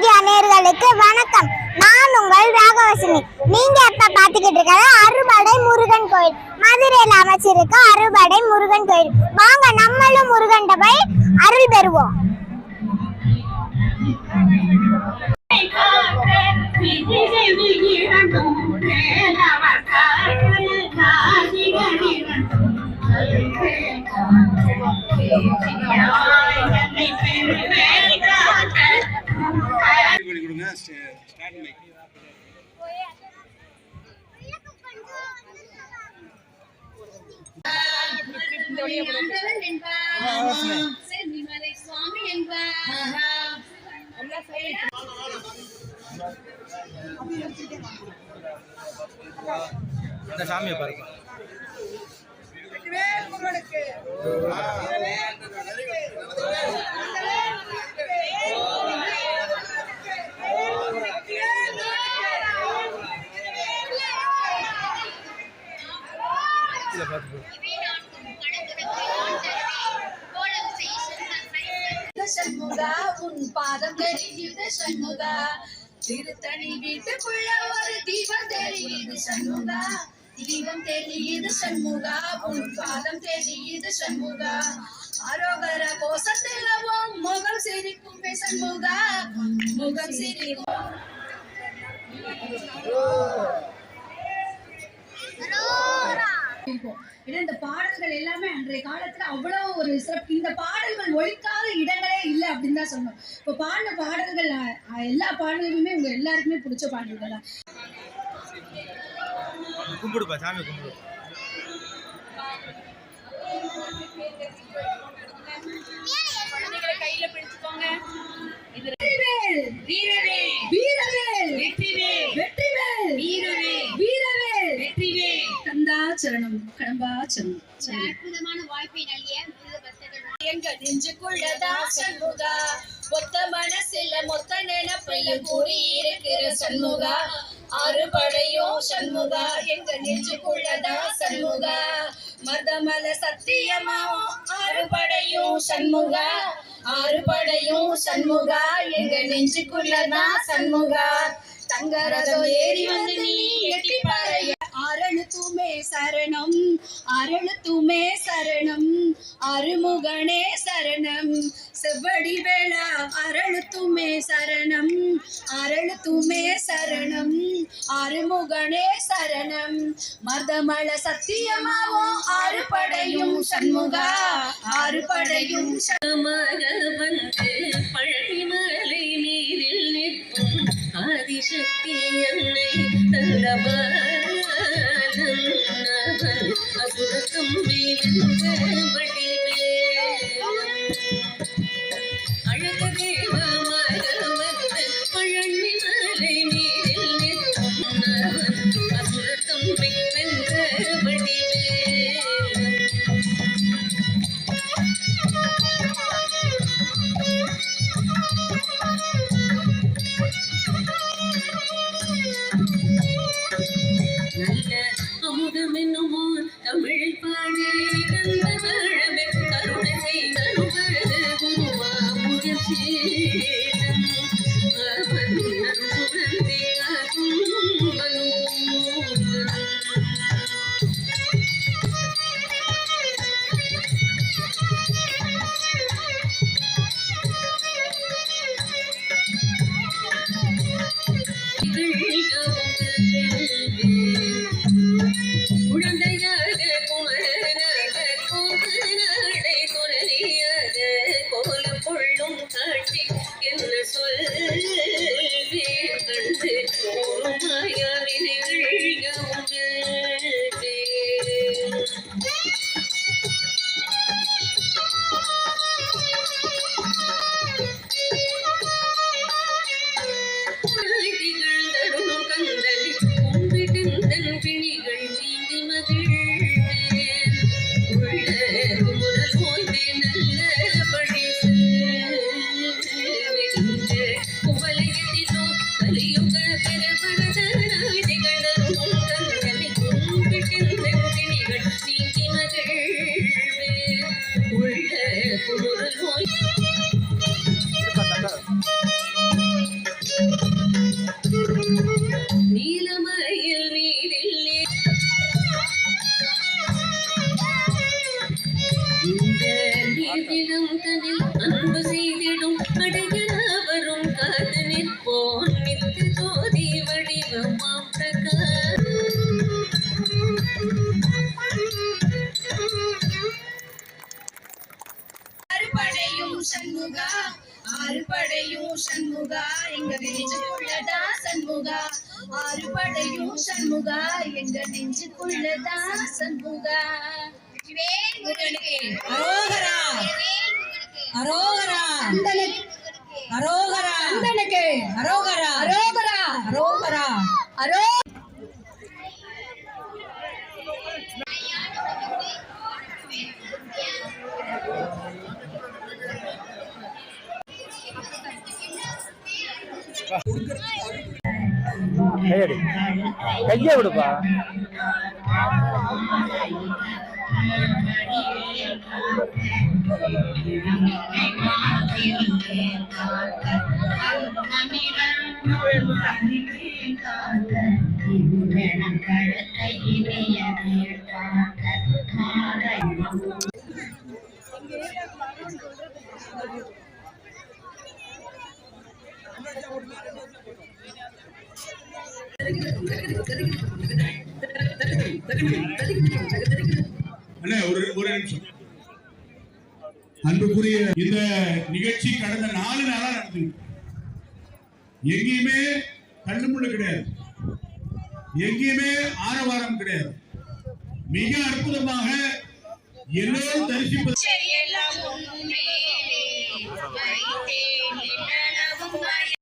Media நேர்களுக்கு வணக்கம். நான் உங்கள் ராகவசினி. நீங்க இப்ப பாத்துக்கிட்டு இருக்கிறது? அறுபடை முருகன் கோயில். மதுரையில அமைச்சிருக்க அறுபடை முருகன் கோயில். வாங்க நம்மளும் முருகன் போய் அருள் பெறுவோம். பண்ணி கொடுங்க ஸ்டார்ட் மைக் சுவாமி. இந்த சாமியை பாருங்க. இதை பார்த்து போ. சண்முகா உன் பாதம் தெரியுது சண்முகா திருத்தணி வீட்டுக்குள்ள ஒரு தீபம் தெரியுது சண்முகா. தீபம் தெரியுது சண்முகா உன் பாதம் தெரியுது சண்முகா. அரோகர முகம் சிரிக்கும் சண்முகா. முகம் சிரிக்கும். இருக்கும் ஏன்னா இந்த பாடல்கள் எல்லாமே அன்றைய காலத்துல அவ்வளவு ஒரு சிறப்பு. இந்த பாடல்கள் ஒழிக்காத இடங்களே இல்லை அப்படின்னு தான் சொன்னோம் இப்போ பாடின பாடல்கள் எல்லா பாடல்களுமே உங்க எல்லாருக்குமே பிடிச்ச பாடல்கள் தான். கும்பிடுப்பா சாமி கும்பிடு. வெற்றிவேல் வீரவேல். வீரவேல். சரணம். கடம்பா சரணம். அற்புதமான வாய்ப்பை நல்கிய எங்க நெஞ்சுக்குள்ளதா சண்முகா? மொத்த மனசுல மொத்த நினைப்பையும் கூடி இருக்கிற சண்முகா. அறுபடையும் சண்முகா. எங்க நெஞ்சுக்குள்ளதா சண்முகா? மதமல சத்தியமாவும் அறுபடையும் சண்முகா. அறுபடையும் சண்முகா. எங்க நெஞ்சுக்குள்ளதா சண்முகா. தங்கரதம் ஏறி வந்து நீ எட்டி பாறைய அரணு துமே சரணம் அரணு துமே சரணம் அருமுகனே சரணம் செவ்வடி வேளா துமே சரணம் அரணு துமே சரணம் அருமுகனே சரணம். மர்தமள ஆறு படையும் சண்முகா அறுபடையும் மாக வந்து பழனிமலை நீரில் நிற்கும் ஆதிசக்தி என்னை தந்தபாலன் அசுரக்கம் அழகு see. ஆறுபடையும் சண்முகா எங்க நெஞ்சுக்குள்ளதா சண்முகா? ஆறுபடையும் சண்முகா எங்க நெஞ்சுக்குள்ளதா சண்முகா? அரோகரா. அரோகரா. அரோகரா. அரோகரா. அரோகரா. அரோ கையடி கையை விடுப்பா Thank you. ஒரு ஒரு நிமிஷம். அன்புக்குரிய இந்த நிகழ்ச்சி கடந்த நாலு நாளா நடந்தது எங்கேயுமே தள்ளுமுள்ளு கிடையாது. எங்கேயுமே ஆரவாரம் கிடையாது. மிக அற்புதமாக எல்லோரும் தரிசிப்பது